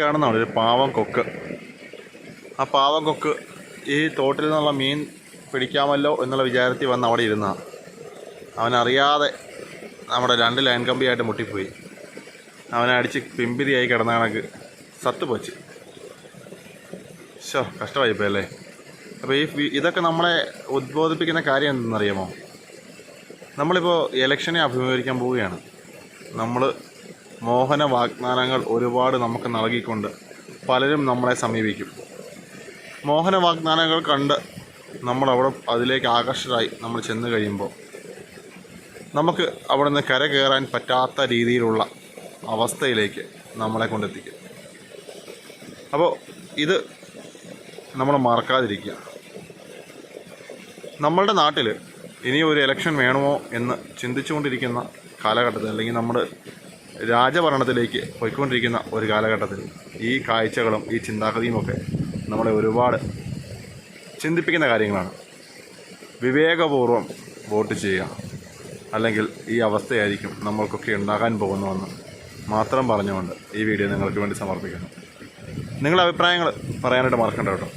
കാണുന്നതാണ് ഒരു പാവം കൊക്ക്. ആ പാവം കൊക്ക് ഈ തോട്ടിൽ നിന്നുള്ള മീൻ പിടിക്കാമല്ലോ എന്നുള്ള വിചാരത്തിൽ വന്ന് അവിടെ ഇരുന്ന അവനറിയാതെ നമ്മുടെ രണ്ട് ലൈൻ കമ്പിയായിട്ട് മുട്ടിപ്പോയി. അവനെ അടിച്ച് പിമ്പിരിയായി കിടന്ന കണക്ക് സത്തുപോച്ച് ഷോ കഷ്ടമായിപ്പോ അല്ലേ? അപ്പോൾ ഈ ഇതൊക്കെ നമ്മളെ ഉദ്ബോധിപ്പിക്കുന്ന കാര്യം എന്തെന്നറിയാമോ? നമ്മളിപ്പോൾ ഇലക്ഷനെ അഭിമുഖീകരിക്കാൻ പോവുകയാണ്. നമ്മൾ മോഹന വാഗ്ദാനങ്ങൾ ഒരുപാട് നമുക്ക് നൽകിക്കൊണ്ട് പലരും നമ്മളെ സമീപിക്കും. മോഹന വാഗ്ദാനങ്ങൾ കണ്ട് നമ്മളവിടെ അതിലേക്ക് ആകർഷകരായി നമ്മൾ ചെന്ന് കഴിയുമ്പോൾ നമുക്ക് അവിടെ നിന്ന് കര കയറാൻ പറ്റാത്ത രീതിയിലുള്ള അവസ്ഥയിലേക്ക് നമ്മളെ കൊണ്ടെത്തിക്കും. അപ്പോൾ ഇത് നമ്മൾ മറക്കാതിരിക്കുക. നമ്മളുടെ നാട്ടിൽ ഇനി ഒരു ഇലക്ഷൻ വേണമോ എന്ന് ചിന്തിച്ചുകൊണ്ടിരിക്കുന്ന കാലഘട്ടത്തിൽ അല്ലെങ്കിൽ നമ്മൾ രാജഭരണത്തിലേക്ക് പോയിക്കൊണ്ടിരിക്കുന്ന ഒരു കാലഘട്ടത്തിൽ ഈ കാഴ്ചകളും ഈ ചിന്താഗതിയുമൊക്കെ നമ്മളെ ഒരുപാട് ചിന്തിപ്പിക്കുന്ന കാര്യങ്ങളാണ്. വിവേകപൂർവം വോട്ട് ചെയ്യുക. അല്ലെങ്കിൽ ഈ അവസ്ഥയായിരിക്കും നമ്മൾക്കൊക്കെ ഉണ്ടാകാൻ പോകുന്നതെന്ന് മാത്രം പറഞ്ഞുകൊണ്ട് ഈ വീഡിയോ നിങ്ങൾക്ക് വേണ്ടി സമർപ്പിക്കുന്നു. നിങ്ങളുടെ അഭിപ്രായങ്ങൾ പറയാനായിട്ട് മറക്കണ്ട കേട്ടോ.